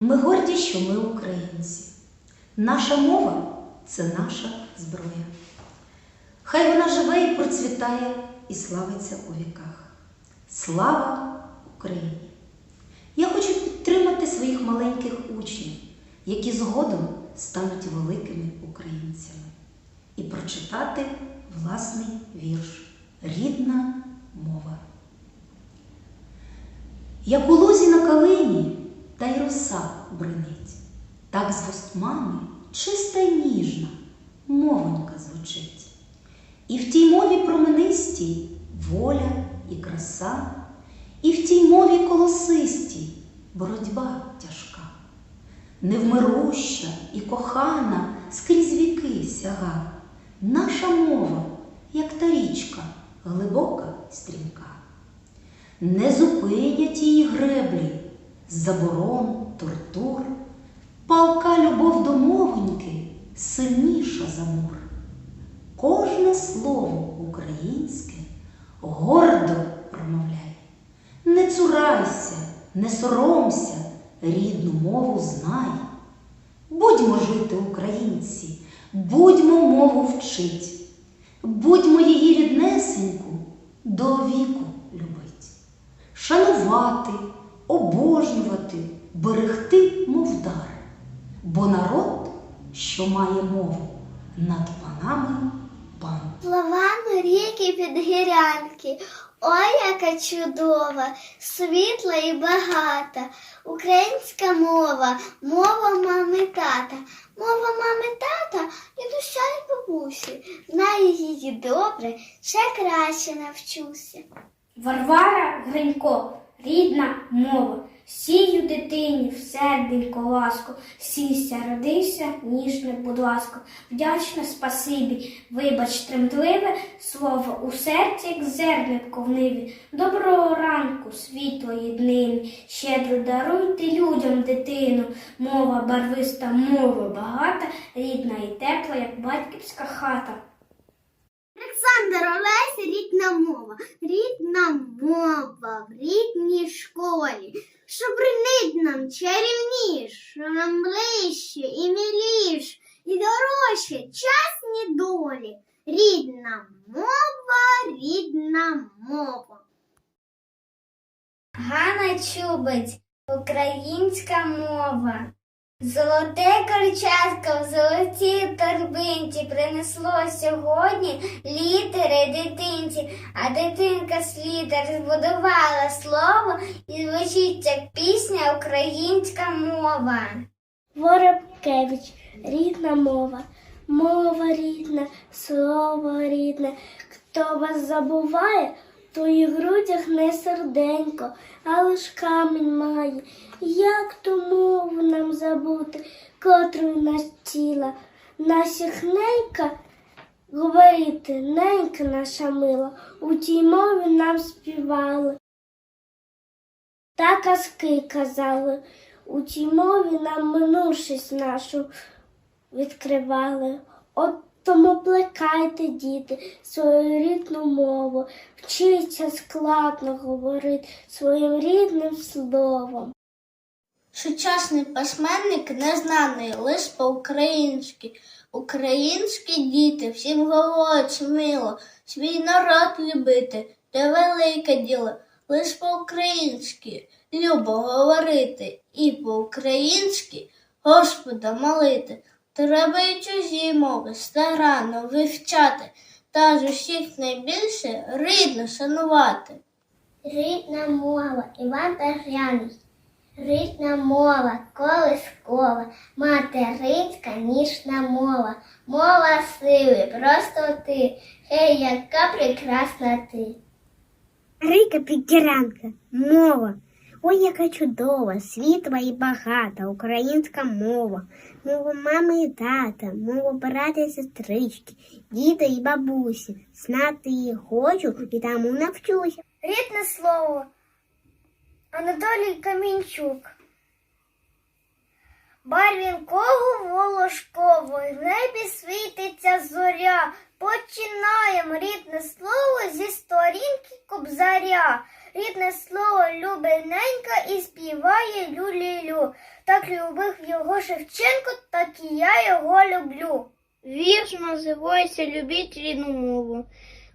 Ми горді, що ми українці. Наша мова це наша зброя. Хай вона живе і процвітає і славиться у віках. Слава Україні! Я хочу підтримати своїх маленьких учнів, які згодом стануть великими українцями, і прочитати власний вірш Рідна мова. Як у лузі на калині, та й роса бринить, так з вуст мами чиста й ніжна мовонька звучить. І в тій мові променистій воля і краса, і в тій мові колосистій боротьба тяжка, невмируща і кохана скрізь віки сяга. Наша мова, як та річка, глибока стрімка. Не зупинять її греблі, заборон, тортур, палка любов до мовоньки сильніша за мур. Кожне слово українське гордо промовляй. Не цурайся, не соромся, рідну мову знай. Будьмо жити, українці, будьмо мову вчить, будьмо її ріднесеньку до віку любить, шанувати, обожнювати, берегти, мов дар, бо народ, що має мову, над панами пан. Словами ріки підгірянки, ой, яка чудова, світла і багата. Українська мова, мова мами тата. Мова мами тата і душа й бабусі. Знаю її добре, ще краще навчуся. Варвара Гринько, рідна мова, сію дитині в серденько ласку, сійся, родися, ніжне, будь ласка, вдячна спасибі, вибач тремтливе слово у серці, як зернятко в ниві. Доброго ранку, світлої днини, щедро даруйте людям дитину, мова барвиста, мова багата, рідна і тепла, як батьківська хата. Олександр Олесь рідна мова, рідна мова в рідній школі, що бринить нам чарівніш, що нам ближче і миліш, і дорожче чесні долі. Рідна мова, рідна мова. Ганна Чубець, українська мова. Золоте корчатка в золотій торбинці принесло сьогодні літери дитинці, а дитинка з літер збудувала слово і звучить як пісня українська мова. Воробкевич, рідна мова, мова рідна, слово рідне. Хто вас забуває, то і в грудях не серденько, а лиш камінь має. Як ту мову нам забути, котру нас тіла, наших ненька говорити, ненька наша мила, у тій мові нам співали. Та казки казали, у тій мові нам минувшись нашу відкривали. От тому плекайте, діти, свою рідну мову, вчіться складно говорити своїм рідним словом. Сучасний письменник незнаний лиш по-українськи. Українські діти всім говорять сміло, свій народ любити, те велике діло, лиш по-українськи любо говорити і по-українськи Господа молити. Треба й чужі мови старанно вивчати, та з усіх найбільше рідно шанувати. Рідна мова, Іван Тар'яний. Рідна мова, колискова, материнська ніжна мова, мова сили, просто ти, гей, яка прекрасна ти. Рика Підгірянка, мова. Ой, яка чудова, світла і багата, українська мова, мова мами і тата, мова брата і сестрички, діда і бабусі. Знати її хочу і тому навчуся. Рідне слово Анатолій Камінчук. Барвінкого волошково, в небі світиться зоря. Починаємо рідне слово зі сторінки кобзаря. Рідне слово любиненько і співає люлілю. Так любив його Шевченко, так і я його люблю. Вірш називається Любіть рідну мову.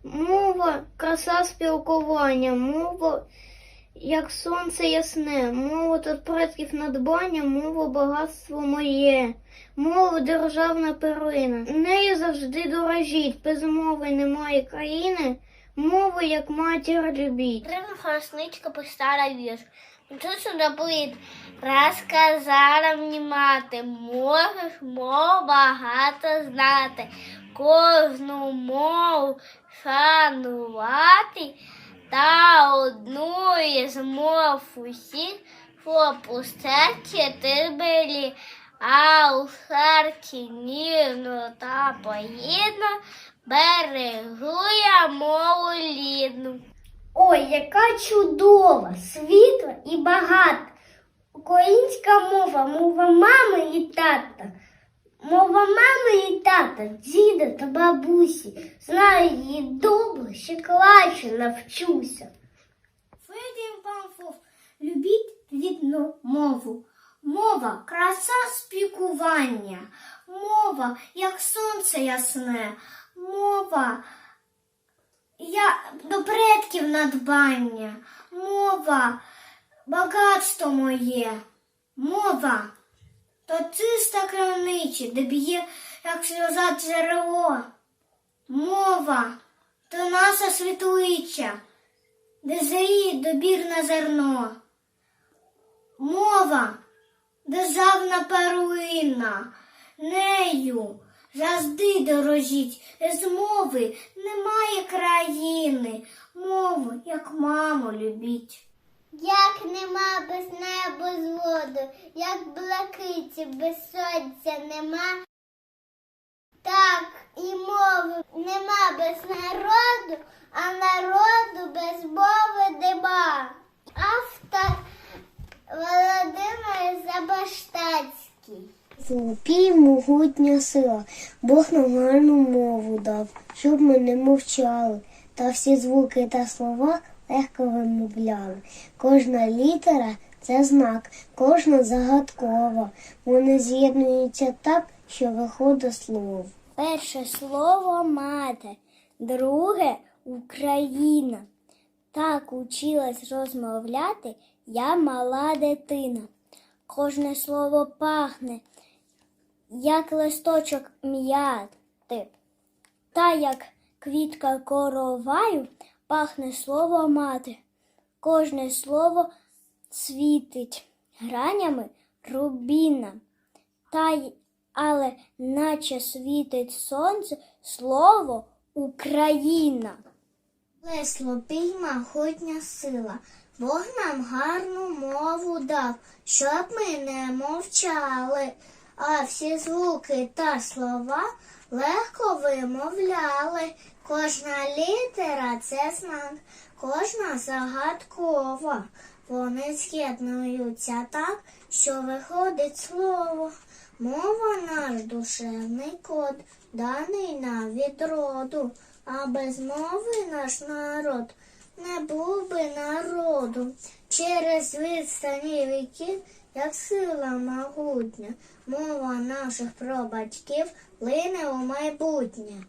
Мова краса спілкування, мова як сонце ясне, мова тут предків надбання, мова багатство моє, мова державна перлина. Нею завжди дорожіть, без мови немає країни, мову як матір любіть. Древна фарасничка постара вірш. Чуся наплит, розказала мені мати, можеш мов багато знати, кожну мову шанувати, та одну із мов усіх пропустити ти бері, а у серці ніжно та поїдно берегу я мову рідну. Ой, яка чудова, світла і багата. Українська мова, мова мами і тата. Мова мами і тата, діда та бабусі. Знаю її добре, ще краще навчуся. Федір Памфов, любіть рідну мову. Мова краса спілкування, мова, як сонце ясне, мова я до предків надбання, мова, багатство моє, мова, то чиста крамничі, де б'є, як сльоза джерело. Мова, то наша світлича, де зріє добірне зерно. Мова, державна перлина, нею завжди дорожіть, з мови немає країни, мову, як маму любіть. Як нема без неба з воду, як блакиті без сонця нема, так і мови нема без народу, а народу без мови нема. Автор Володимир Забаштацький. Злопій могутня сила, Бог нам гарну мову дав, щоб ми не мовчали, та всі звуки та слова легко вимовляли. Кожна літера це знак, кожна загадкова. Вони з'єднуються так, що виходить слово. Перше слово мати, друге Україна. Так училась розмовляти я мала дитина. Кожне слово пахне, як листочок м'яти. Та як квітка короваю пахне слово мати. Кожне слово світить гранями рубіна. Та й але наче світить сонце слово Україна. Лесло пійма хотня сила, Бог нам гарну мову дав, щоб ми не мовчали, а всі звуки та слова легко вимовляли. Кожна літера це знак, кожна загадкова. Вони з'єднуються так, що виходить слово. Мова наш душевний код, даний нам від роду, а без мови наш народ не був би народу. Через відстані віків, як сила могутня, мова наших прабатьків лине у майбутнє.